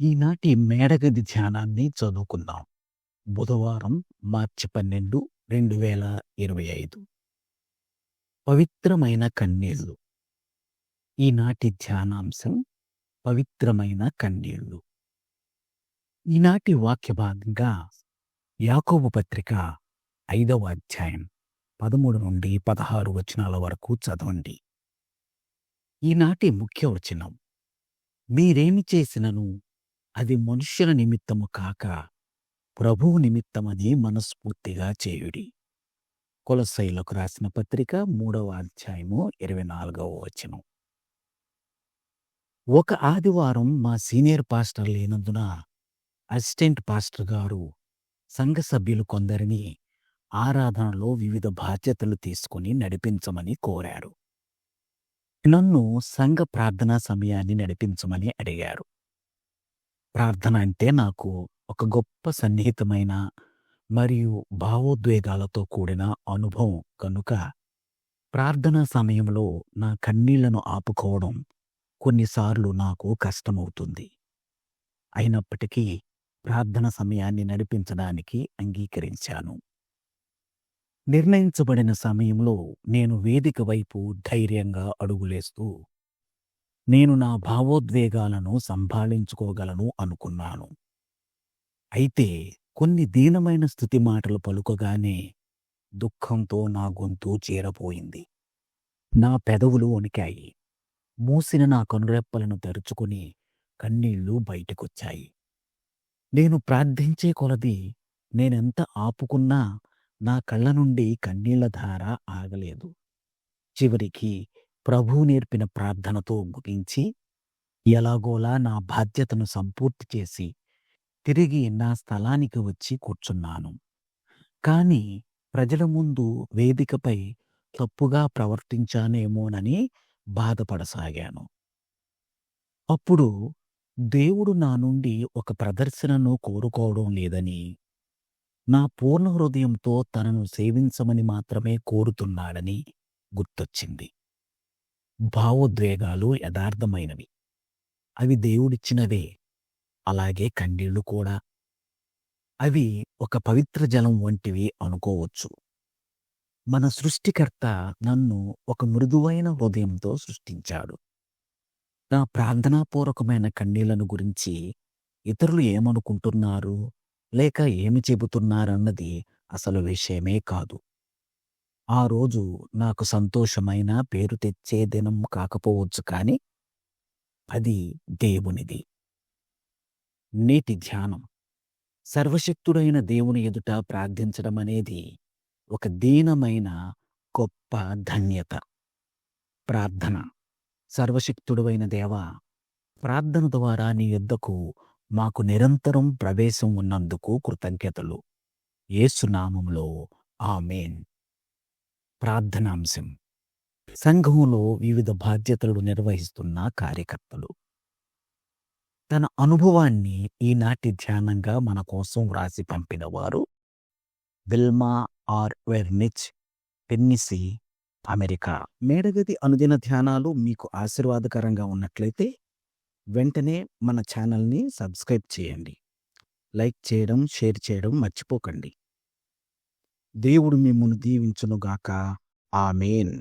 ఈనాటి మేడగది ధ్యానాన్ని చదువుకుందాం. బుధవారం మార్చి పన్నెండు రెండు వేల ఇరవై ఐదు. పవిత్రమైన కన్నీళ్ళు. ఈనాటి ధ్యానాంశం పవిత్రమైన కన్నీళ్ళు. ఈనాటి వాక్య భాగంగా యాకోబు పత్రిక ఐదవ అధ్యాయం పదమూడు నుండి పదహారు వచనాల వరకు చదవండి. ఈనాటి ముఖ్య వచనం మీరేమి చేసినను? అది మనుష్యుల నిమిత్తము కాక ప్రభువు నిమిత్తమని మనస్ఫూర్తిగా చేయుడి. కులశైలకు రాసిన పత్రిక మూడవ అధ్యాయము ఇరవై నాలుగవ వచనం. ఒక ఆదివారం మా సీనియర్ పాస్టర్ లేనందున అసిస్టెంట్ పాస్టర్ గారు సంఘ సభ్యులు కొందరిని ఆరాధనలో వివిధ బాధ్యతలు తీసుకుని నడిపించమని కోరారు. నన్ను సంఘ ప్రార్థనా సమయాన్ని నడిపించమని అడిగారు. ప్రార్థన అంటే నాకు ఒక గొప్ప సన్నిహితమైన మరియు భావోద్వేగాలతో కూడిన అనుభవం. కనుక ప్రార్థనా సమయంలో నా కన్నీళ్ళను ఆపుకోవడం కొన్నిసార్లు నాకు కష్టమవుతుంది. అయినప్పటికీ ప్రార్థన సమయాన్ని నడిపించడానికి అంగీకరించాను. నిర్ణయించబడిన సమయంలో నేను వేదిక వైపు ధైర్యంగా అడుగులేస్తూ నేను నా భావోద్వేగాలను సంభాళించుకోగలను అనుకున్నాను. అయితే కొన్ని దీనమైన స్థుతి మాటలు పలుకగానే దుఃఖంతో నా గొంతు చేరపోయింది. నా పెదవులు వణికాయి. మూసిన నా కనురెప్పలను తెరుచుకుని కన్నీళ్ళు బయటకొచ్చాయి. నేను ప్రార్థించే కొలది నేనెంత ఆపుకున్నా నా కళ్ళ నుండి కన్నీళ్ళ ధార ఆగలేదు. చివరికి ప్రభువు నేర్పిన ప్రార్థనతో ముగించి ఎలాగోలా నా బాధ్యతను సంపూర్తి చేసి తిరిగి నా స్థలానికి వచ్చి కూర్చున్నాను. కాని ప్రజల ముందు వేదికపై తప్పుగా ప్రవర్తించానేమోనని బాధపడసాగాను. అప్పుడు దేవుడు నా నుండి ఒక ప్రదర్శనను కోరుకోవడం లేదని నా పూర్ణ హృదయంతో తనను సేవించమని మాత్రమే కోరుతున్నాడని గుర్తొచ్చింది. భావోద్వేగాలు యథార్థమైనవి. అవి దేవుడిచ్చినవే. అలాగే కన్నీళ్ళు కూడా. అవి ఒక పవిత్ర జలం వంటివి అనుకోవచ్చు. మన సృష్టికర్త నన్ను ఒక మృదువైన హృదయంతో సృష్టించాడు. నా ప్రార్థనాపూర్వకమైన కన్నీళ్ళను గురించి ఇతరులు ఏమనుకుంటున్నారు? లేక ఏమి చెబుతున్నారన్నది అసలు విషయమే కాదు. ఆ రోజు నాకు సంతోషమైన పేరు తెచ్చే దినం కాకపోవచ్చు కాని అది దేవునిది. నేటి ధ్యానం. సర్వశక్తుడైన దేవుని ఎదుట ప్రార్థించడం అనేది ఒక దీనమైన గొప్ప ధన్యత. ప్రార్థన. సర్వశక్తుడైన దేవ ప్రార్థన ద్వారా నీ యొద్దకు మాకు నిరంతరం ప్రవేశం ఉన్నందుకు కృతజ్ఞతలు. ఏసునామంలో ఆమెన్. ప్రార్థనాంశం. సంఘంలో వివిధ బాధ్యతలు నిర్వహిస్తున్న కార్యకర్తలు. తన అనుభవాన్ని ఈనాటి ధ్యానంగా మన కోసం వ్రాసి పంపినవారు Wilma R Vernich Tennessee America. మేడగది అనుదిన ధ్యానాలు మీకు ఆశీర్వాదకరంగా ఉన్నట్లయితే వెంటనే మన ఛానల్ని సబ్స్క్రైబ్ చేయండి. లైక్ చేయడం షేర్ చేయడం మర్చిపోకండి. దేవుడు మిమ్మల్ని దీవించునుగాక. ఆమెన్.